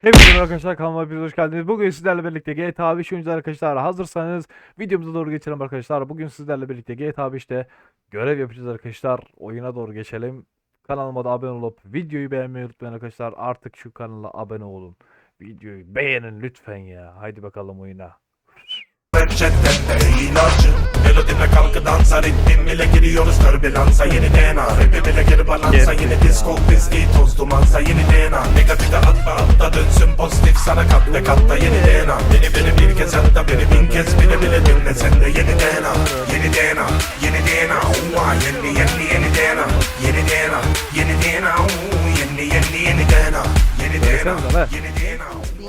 Hepinize arkadaşlar kanalıma hepiniz hoş geldiniz. Bugün sizlerle birlikte GTA 5 oyuncular arkadaşlar hazırsanız videomuza doğru geçelim arkadaşlar. Bugün sizlerle birlikte GTA 5'te görev yapacağız arkadaşlar. Oyuna doğru geçelim. Kanalıma da abone olup videoyu beğenmeyi unutmayın arkadaşlar. Artık şu kanala abone olun. Videoyu beğenin lütfen ya. Haydi bakalım oyuna. Şiddette ilacı Melodime kalkı dansa ritmim ile giriyoruz türbülansa Yeni DNA rapi bile geri balansa Yeni disco biz iyi toz dumansa Yeni DNA Negatife atla atla dönsün pozitif sana katta katta Yeni DNA Beni beni bir kez hatta beni bin kez bile bile dinle sen de Yeni DNA Yeni DNA Yeni DNA Uva yeni yeni yeni DNA Yeni DNA Yeni DNA Yeni yeni yeni DNA Yeni DNA. Yeni DNA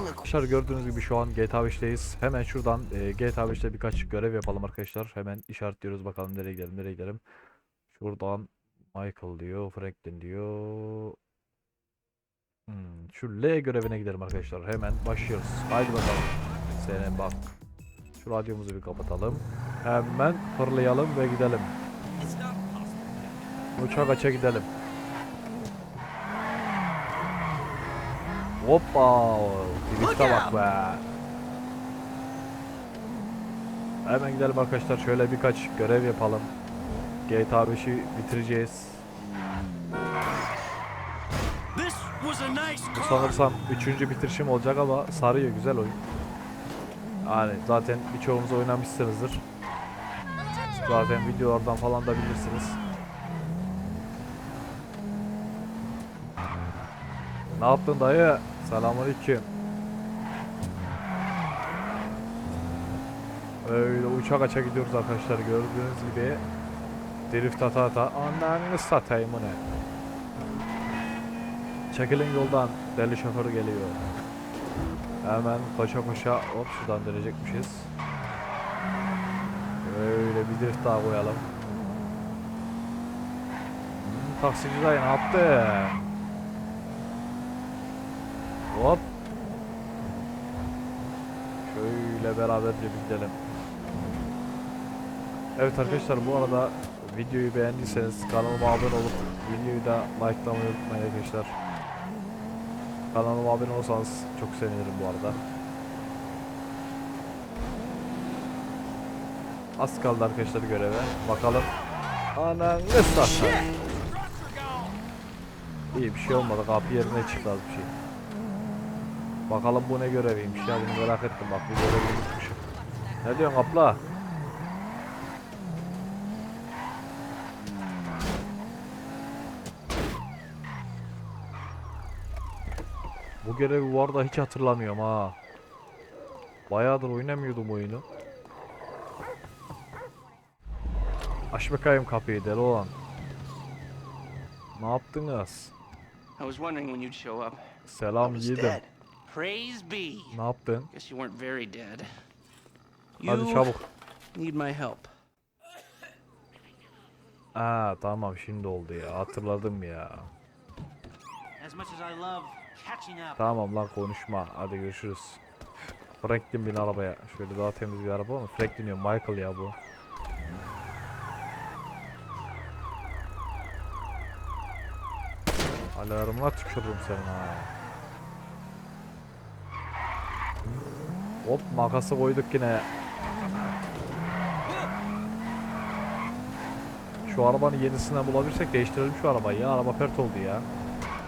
Arkadaşlar gördüğünüz gibi şu an GTA 5'teyiz. Hemen şuradan e, GTA 5'te birkaç görev yapalım arkadaşlar. Hemen işaretliyoruz bakalım nereye gidelim nereye gidelim. Şuradan Michael diyor, Franklin diyor. Hmm, şu L görevine gidelim arkadaşlar. Hemen başlıyoruz. Haydi bakalım. Senin bak. Şu radyomuzu bir kapatalım. Hemen fırlayalım ve gidelim. Uçak aça gidelim. Hoppa! Drift'e bak be. Hemen gidelim arkadaşlar. Şöyle birkaç görev yapalım. GTA 5'i bitireceğiz. Bu sanırsam üçüncü bitirişim olacak ama sarıyor güzel oyun. Yani zaten birçoğunuz oynamışsınızdır. Zaten videolardan falan da bilirsiniz. Ne yaptın dayı? Selamünaleyküm. Öyle uçak aça gidiyoruz arkadaşlar gördüğünüz gibi. Drift ata ata. Ananı satayım ne? Çekilin yoldan. Deli şoför geliyor. Hemen koşa koşa hop şuradan dönecekmişiz. Böyle bir drift daha koyalım. Hmm, taksici dayı ne yaptı? Hop. Şöyle beraberce bir gidelim. Evet arkadaşlar bu arada videoyu beğendiyseniz kanalıma abone olup videoyu da likelamayı unutmayın arkadaşlar. Kanalıma abone olsanız çok sevinirim bu arada. Az kaldı arkadaşlar göreve. Bakalım. Ananı satayım. İyi bir şey olmadı. Kapı yerine çıktı az bir şey. Bakalım bu ne göreviymiş ya bunu merak ettim bak bu görevi unutmuşum. Ne diyorsun abla? Bu görevi bu arada hiç hatırlamıyorum ha. Bayağıdır oynamıyordum oyunu. Aç bakayım kapıyı deli olan. Ne yaptınız? I was wondering when you'd show up. Selam yiğidim. Praise be. Ne yaptın? Guess you weren't very dead. Hadi You çabuk. need my help. Aa tamam şimdi oldu ya hatırladım ya. As much as I love catching up, Tamam lan konuşma hadi görüşürüz. Franklin bin arabaya. Şöyle daha temiz bir araba mı? Franklin diyor Michael ya bu. Alarmına tükürürüm senin ha. Hop makası koyduk yine. Şu arabanın yenisinden bulabilirsek değiştirelim şu arabayı ya. Araba pert oldu ya.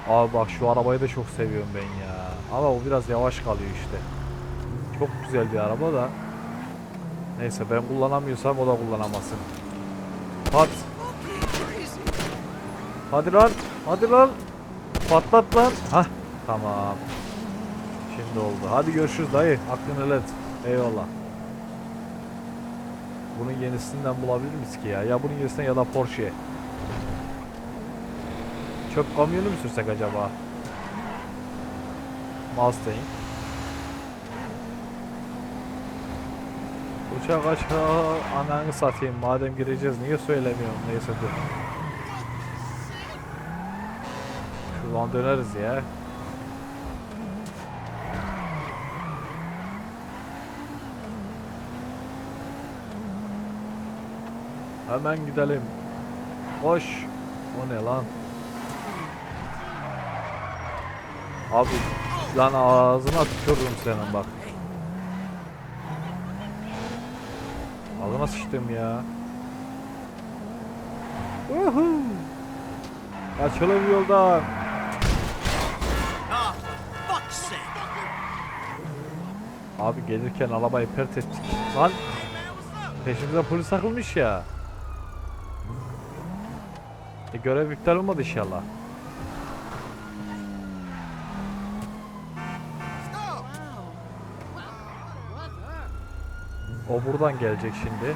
Abi bak şu arabayı da çok seviyorum ben ya. Ama o biraz yavaş kalıyor işte. Çok güzel bir araba da. Neyse ben kullanamıyorsam o da kullanamasın. Pat. Hadi lan. Hadi lan. Patlat lan. Hah. Tamam. Şimdi oldu. Hadi görüşürüz dayı. Aklını helal et. Eyvallah. Bunun yenisinden bulabilir miyiz ki ya? Ya bunun yenisinden ya da Porsche. Çöp kamyonu mu sürsek acaba? Mustang. Uçak aşağı ananı satayım madem gireceğiz niye söylemiyorum neyse dur. Şuradan döneriz ya. Hemen gidelim. Koş. O ne lan? Abi Lan ağzına tükürdüm senin bak. Ağzına sıçtım ya. Uhu. Açılın yoldan. Abi gelirken arabayı pert ettik. Lan peşimize polis takılmış ya. E, görev iptal olmadı inşallah. O buradan gelecek şimdi.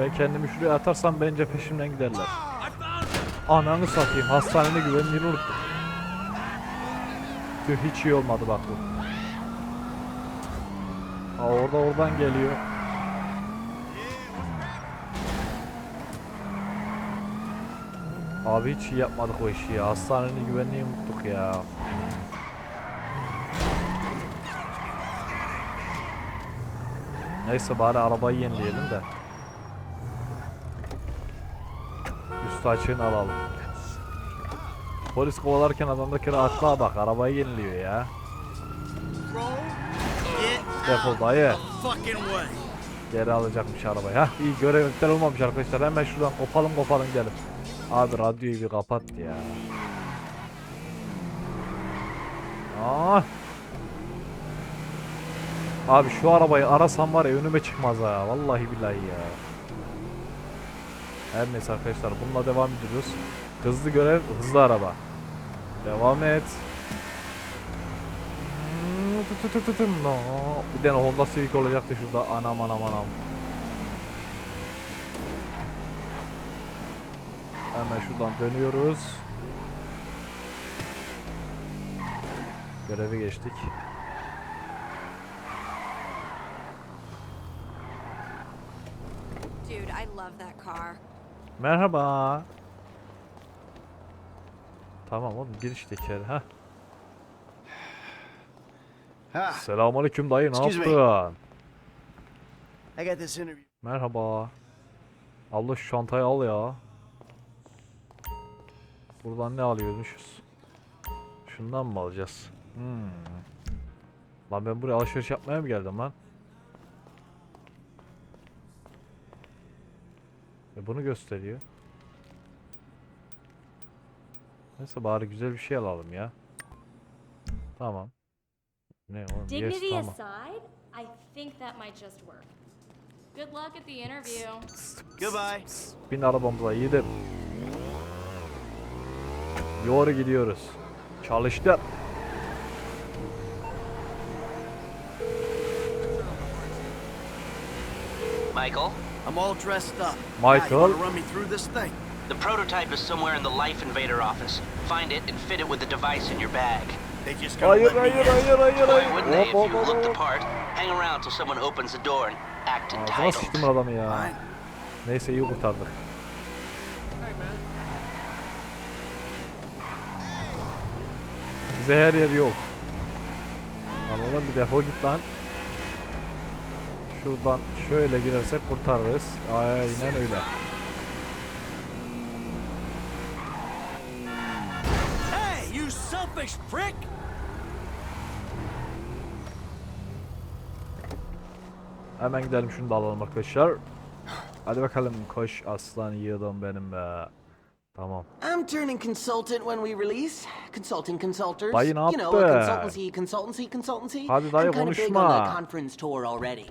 Ben kendimi şuraya atarsam bence peşimden giderler. Ananı satayım hastanenin güvenliğini unuttum. Tüh hiç iyi olmadı bak bu. Ha orada oradan geliyor. Abi hiç iyi yapmadık o işi ya. Hastanenin güvenliğini unuttuk ya. Neyse bari arabayı yenileyelim de. Üstü açığını alalım. Polis kovalarken adamdaki rahatlığa bak. Arabayı yeniliyor ya. Defol dayı. Geri alacakmış arabayı. Hah iyi görev olmamış arkadaşlar. Hemen şuradan kopalım kopalım gidelim. Abi radyoyu bir kapat ya. Aa. Abi şu arabayı arasam var ya önüme çıkmaz ha. Vallahi billahi ya. Her neyse arkadaşlar bununla devam ediyoruz. Hızlı görev, hızlı araba. Devam et. No. Bir tane Honda Civic olacaktı şurada. Anam anam anam. Hemen şuradan dönüyoruz. Görevi geçtik. Merhaba. Tamam oğlum gir işte içeri ha. Selamünaleyküm dayı ne Excuse me. yaptın? I got this interview. Merhaba. Abla şu çantayı al ya. Buradan ne alıyormuşuz? Şundan mı alacağız? Hmm. Lan ben buraya alışveriş yapmaya mı geldim lan? E bunu gösteriyor. Neyse bari güzel bir şey alalım ya. Tamam. Ne oğlum? Yes, Dignity tamam. aside, I think that might just work. Good luck at the interview. Goodbye. Bin arabamıza yiğidim. Doğru gidiyoruz. Çalıştı. Michael, I'm all dressed up. Michael? Run me through this thing? The prototype is somewhere in the Life Invader office. Find it and fit it with the device in your bag. They just gonna Hayır let me hayır in. hayır hayır Why hayır. wouldn't they if Hop, you hop, look the hop. part? Hang around till someone opens the door and act Ağzına entitled. sıçtım adamı ya. Neyse iyi kurtardık. Bize her yer yok. Lan oğlum bir defol git lan. Şuradan şöyle girersek kurtarırız. Aynen öyle. Selfish prick! Hemen gidelim şunu da alalım arkadaşlar. Hadi bakalım koş aslan yiğidim benim be. Tamam. I'm turning consultant when we release. Consulting consulters. Dayı ne You know, a yaptı? consultancy, consultancy, consultancy. Hadi dayı I'm kind of big on konuşma. conference tour already.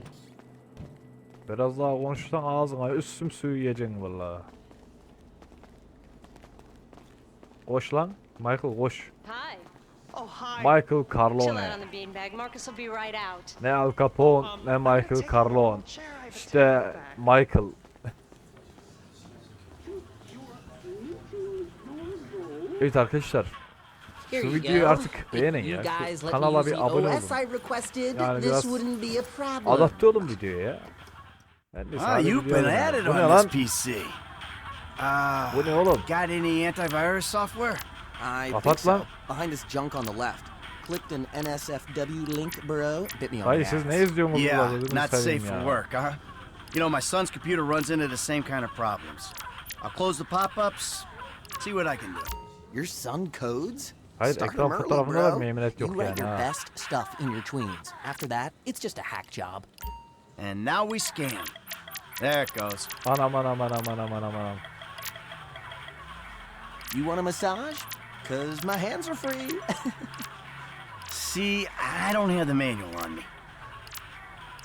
Biraz daha konuşursan ağzına üstüm suyu yiyeceksin valla. Koş lan. Michael koş. Hi. Michael Carlone. Ne Al Capone ne Michael Carlone. İşte Michael. evet arkadaşlar. Şu videoyu artık beğenin ya. Şu kanala bir abone olun. Yani biraz. Adapte olun videoya ya. Ah, you've been at it on this PC. Ah, Bu ne oğlum? got any antivirus software? I Kapat think so. lan. Behind this junk on the left. Clicked an NSFW link, bro. Bit me on Hayır the siz ass. ne izliyorsunuz Yeah, burada? Gözünü not safe seveyim for work, huh? You know, my son's computer runs into the same kind of problems. I'll close the pop-ups, see what I can do. Your son codes? Hayır, Start ekran him early, fotoğrafına bro. vermeye eminet You yok write yani your ha. best stuff in your tweens. After that, it's just a hack job. And now we scan. There it goes. Anam anam anam anam anam anam. You want a massage? Cause my hands are free. See, I don't have the manual on me.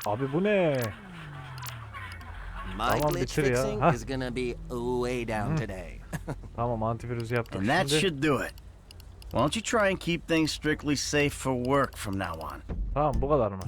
Abi bu ne? My Tamam, glitch bitir ya. fixing Hah. is gonna be way down hmm. today. Tamam antivirüs yaptım And that şimdi. should do it. Why don't you try and keep things strictly safe for work from now on? Tamam bu kadar mı?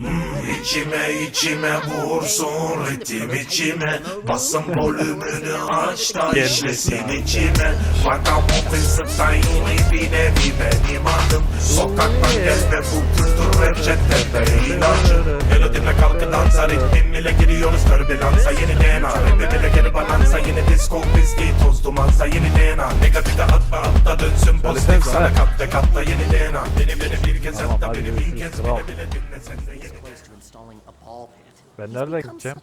İçime içime vursun ritim içime. Basın volümünü aç da işlesin içime. Vaka ofisipten yine bir nevi benim adım Sokaktan gezme bu kültür rap chatte ilacım Melodimle kalkı dansa ritmim ile giriyoruz. Türbülansa Yeni DNA rapim ile geri balansa Yeni disco viski toz dumansa Yeni DNA Negatife atma atta dönsün pozitif sana katta katta yeni DNA Beni beni bir kez hatta beni bin kez bile bile Ben nereden gideceğim?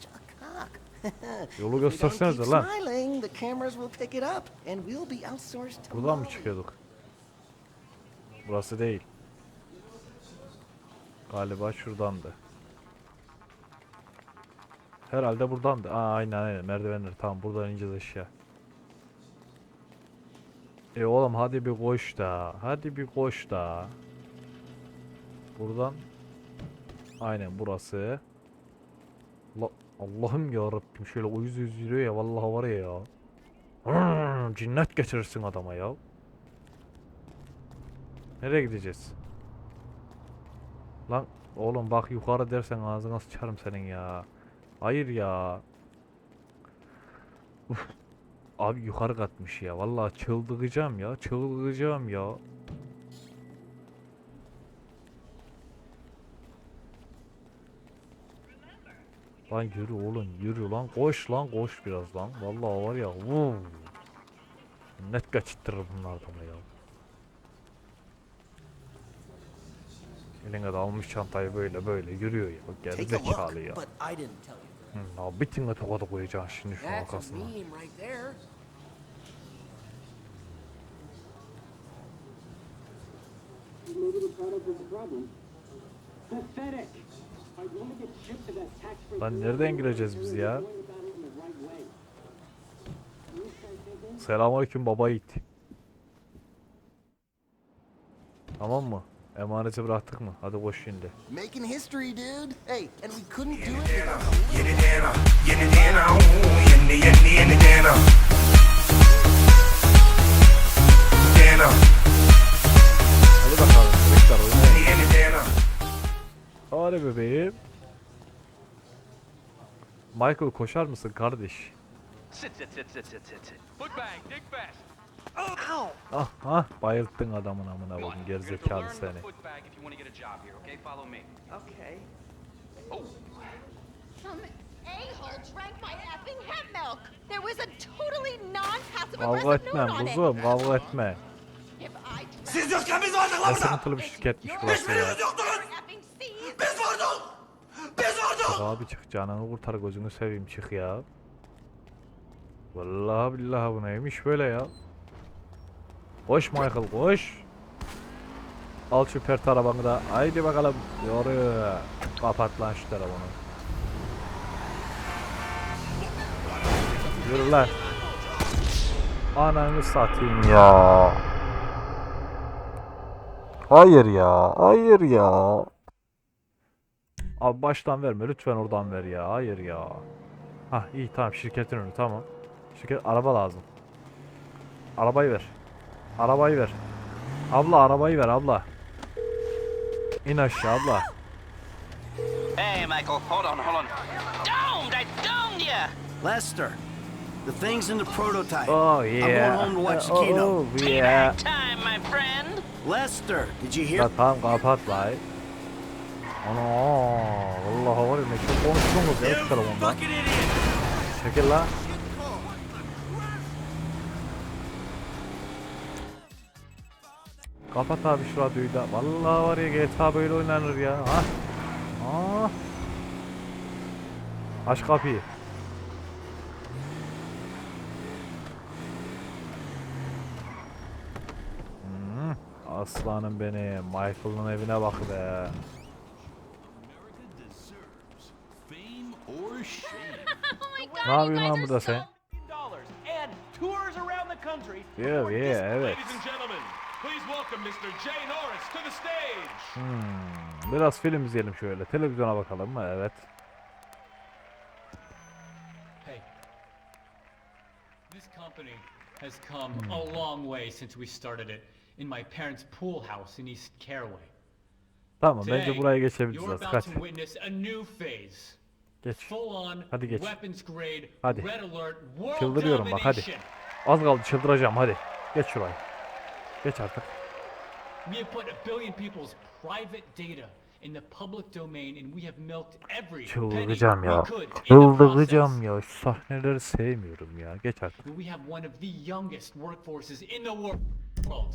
Yolu göstersenize lan. Buradan mı çıkıyorduk? Burası değil. Galiba şuradandı. Herhalde buradandı. Aa aynen aynen merdivenler tamam buradan ineceğiz aşağı. E oğlum hadi bir koş da. Hadi bir koş da. Buradan aynen burası. La- Allah'ım ya şöyle uyuz uyuz yürüyor ya vallahi var ya. Hmm, cinnet geçirirsin adama ya. Nereye gideceğiz? Lan oğlum bak yukarı dersen ağzına sıçarım senin ya. Hayır ya. Abi yukarı katmış ya. Vallahi çıldıracağım ya. Çıldıracağım ya. Lan yürü oğlum yürü lan. Koş lan koş biraz lan. Vallahi var ya. Vuv. Net kaçırtırır bunlar adamı ya. Eline de almış çantayı böyle böyle yürüyor ya. A zekalı ya. but I didn't tell you. Hı, ya bitine tokadı koyacaksın şimdi a arkasına. Pathetic. Lan nereden gireceğiz biz ya? Selamünaleyküm baba yiğit. Tamam mı? Emaneti bıraktık mı? Hadi koş şimdi. Making history, dude. Hey, and we couldn't do it DNA, without yeni DNA, yeni Hadi bebeğim. Michael koşar mısın kardeş? Ah ah bayılttın adamın amına koyayım gerizekalı seni. Oh, Kavga etme kuzum kavga etme. Siz yokken biz vardık lan burada. sıkıntılı bir şirketmiş burası ya. Abi çık canını kurtar gözünü seveyim çık ya. Vallahi billahi bu neymiş böyle ya. Koş Michael koş. Al şu pert arabanı da. Haydi bakalım. Yoru. Kapat lan şu telefonu. Yürü lan. Ananı satayım ya. Hayır ya. Hayır ya. Abi baştan verme lütfen oradan ver ya. Hayır ya. Hah iyi tamam şirketin önü tamam. Şirket araba lazım. Arabayı ver. Arabayı ver. Abla arabayı ver abla. İn aşağı abla. Hey, Michael, hold on, hold on. Domed! I domed ya! Lester, the thing's in the prototype. Oh I'm yeah. going home to watch the Oh, keynote. oh yeah. Time, my friend! Lester, did you hear? Tamam kapat lan. Ana vallahi var ya ne çok konuştuğum yok ya şu telefonda. Çekil la. Kapat abi şu radyoyu da. Vallahi var ya GTA böyle oynanır ya. Ah. Ah. Aç kapıyı. Hmm, aslanım benim. Michael'ın evine bak be. Ne yapıyorsun lan burada sen? Yeah, yeah, evet. Ladies and gentlemen, please welcome Mr. Jay Norris to the stage. Hmm, biraz film izleyelim şöyle. Televizyona bakalım mı? Evet. Hey. This company has come a long way since we started it in my parents' pool house in East Caraway. Tamam Today, bence buraya geçebiliriz you're artık. about Hadi. to witness a new phase. Geç. Hadi geç. weapons grade, Hadi. red alert, world Çıldırıyorum bak hadi. Az kaldı çıldıracağım hadi. Geç şurayı. Geç artık. We have put a billion people's private data in the public domain and we have milked every Çıldıracağım ya. Çıldıracağım ya. Şu sahneleri sevmiyorum ya. Geç artık. We have one of the youngest workforces in the world.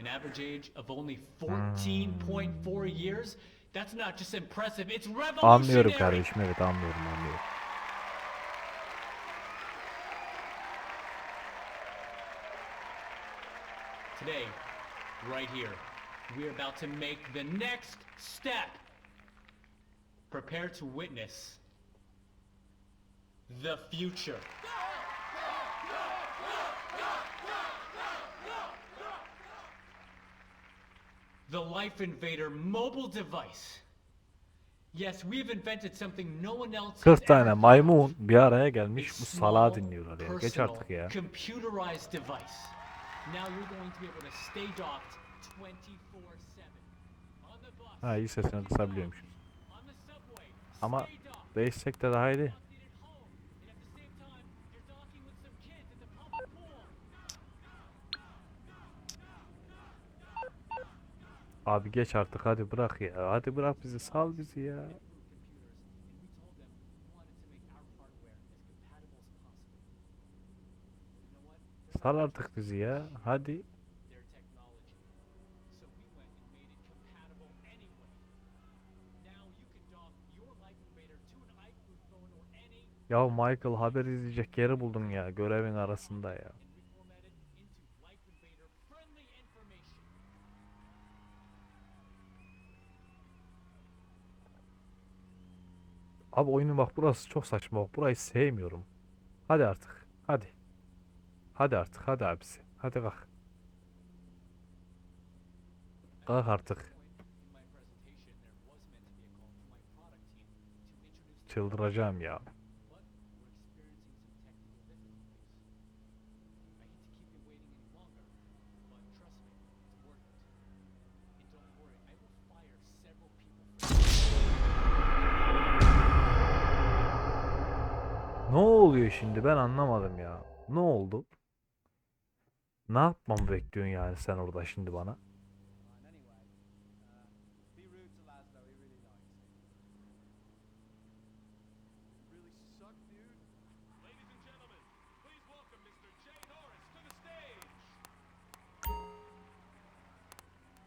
An average age of only 14.4 years. That's not just impressive, it's revolutionary. Anlıyorum kardeşim evet anlıyorum anlıyorum. Today, right here, we're about to make the next step. Prepare to witness the future. The Life Invader mobile device. Yes, we've invented something no one else has 40 tane maymun bir araya gelmiş bu salağı dinliyorlar ya. Geç artık ya. Computerized device. Now you're going to be able to stay docked 24/7. On the bus, Ha iyi sesini kısabiliyormuş. on the subway, Ama değişsek de daha iyi. Locked in at home, and at the same time, you're docking with some kids at the public pool. Abi geç artık hadi bırak ya. Hadi bırak bizi sal bizi ya. Sal artık bizi ya. Hadi. Ya Michael haber izleyecek yeri buldun ya. Görevin arasında ya. and reformat it into Life Invader friendly information. Abi oyunun bak burası çok saçma. Bak burayı sevmiyorum. Hadi artık. Hadi. Hadi artık. Hadi abisi. Hadi kalk. Kalk artık. In my oluyor şimdi? Ben anlamadım ya. Ne oldu? Ne yapmamı bekliyorsun yani sen orada şimdi bana?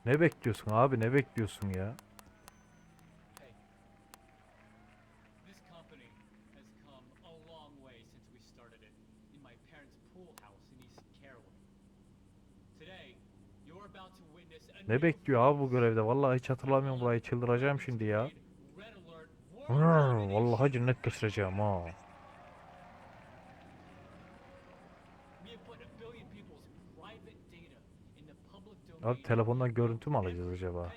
Ne bekliyorsun abi? Ne bekliyorsun ya? Hey, this company has come a long way since we started it in my parents' pool house in East Caraway. Today, you're about to witness a Ne bekliyor abi bu görevde? Vallahi hiç hatırlamıyorum burayı. Çıldıracağım şimdi ya. Vallahi cennet göstereceğim ha. Abi telefondan görüntü mü alacağız acaba?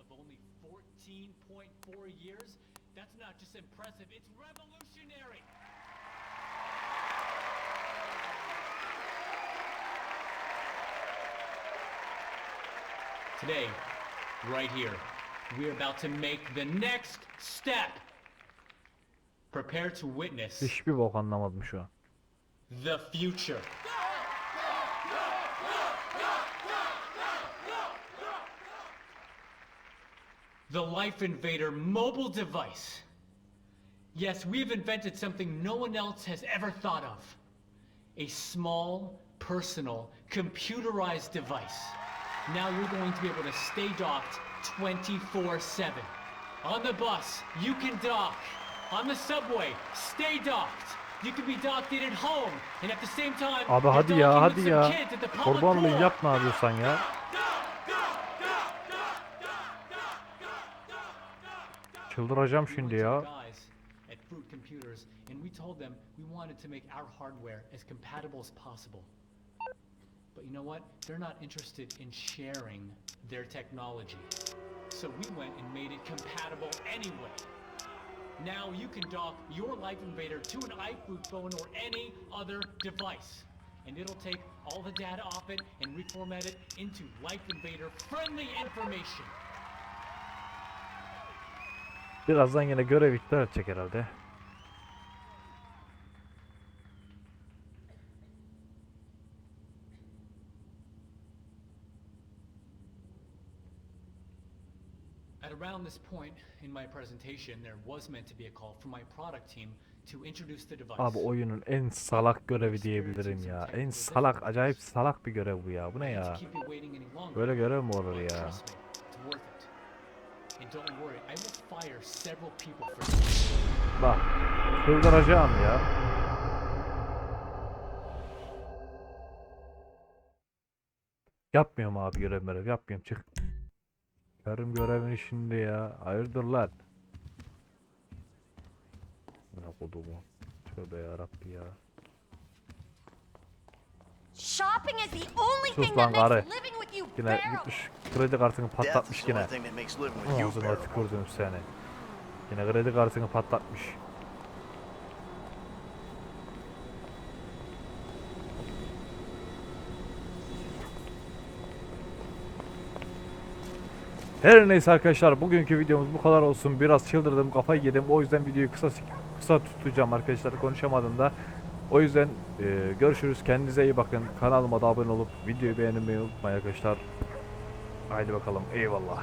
of only 14.4 years. That's not just impressive, it's revolutionary. Today, right here, we're about to make the next step. Prepare to witness Hiçbir bok anlamadım şu an. the future. The Life Invader mobile device. Yes, we've invented something no one else has ever thought of. A small, personal, computerized device. Now you're going to be able to stay docked 24-7. On the bus, you can dock. on the subway, stay docked. You can be docked in at home, and at the same time, Abi hadi ya hadi ya. at the public Kurban olayım pool. yap ne ya. Çıldıracağım şimdi ya. guys at Fruit Computers, and we told them we wanted to make our hardware as compatible as possible. But you know what? They're not interested in sharing their technology. So we went and made it compatible anyway. Now you can dock your Life Invader to an iFruit phone or any other device. And it'll take all the data off it and reformat it into Life Invader friendly information. Birazdan yine görev iptal edecek herhalde. At around this point in my presentation, there was meant to be a call from my product team to introduce the device. Abi oyunun en salak görevi diyebilirim ya. En salak, acayip salak bir görev bu ya. Bu ne ya? Böyle görev mi olur ya? Bak, çıldıracağım ya. Yapmıyorum abi görev görev yapmıyorum çık. Yarım görevini şimdi ya. Hayırdır lan? Ne kodumu? Tövbe yarabbi ya. Shopping is the only thing that makes living Yine gitmiş kredi kartını patlatmış yine. Ağzına bearable. tükürdüm seni. Yine kredi kartını patlatmış. Her neyse arkadaşlar bugünkü videomuz bu kadar olsun. Biraz çıldırdım, kafayı yedim. O yüzden videoyu kısa kısa tutacağım arkadaşlar. Konuşamadım da. O yüzden e, görüşürüz. Kendinize iyi bakın. Kanalıma da abone olup videoyu beğenmeyi unutmayın arkadaşlar. Haydi bakalım. Eyvallah.